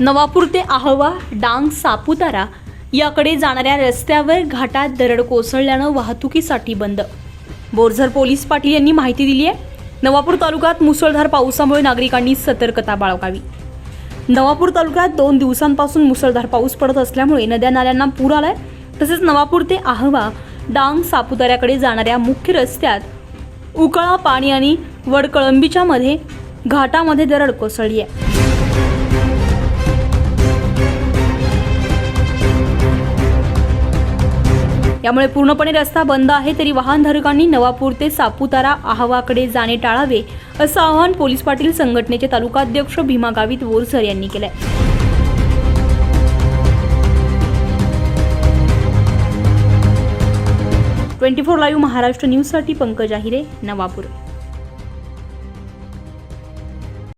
नवापूर ते आहवा डांग सापुतारा याकडे जाणाऱ्या रस्त्यावर घाटात दरड कोसळल्यानं वाहतुकीसाठी बंद. बोरझर पोलीस पाटील यांनी माहिती दिली आहे नवापूर तालुक्यात मुसळधार पावसामुळे नागरिकांनी सतर्कता बाळगावी. नवापूर तालुक्यात दोन दिवसांपासून मुसळधार पाऊस पडत असल्यामुळे नद्या नाल्यांना पूर आलाय तसेच नवापूर ते आहवा डांग सापुताऱ्याकडे जाणाऱ्या मुख्य रस्त्यात उकळा पाणी आणि वडकळंबीच्या मध्ये घाटामध्ये दरड कोसळली आहे यामुळे पूर्णपणे रस्ता बंद आहे तरी वाहनधारकांनी नवापूर ते सापुतारा आहवाकडे जाणे टाळावे असं आवाहन पोलीस पाटील संघटनेचे तालुकाध्यक्ष भीमा गावित बोरसर यांनी केलंय. ट्वेंटी फोर लाईव्ह महाराष्ट्र न्यूजसाठी पंकज आहिरे नवापूर.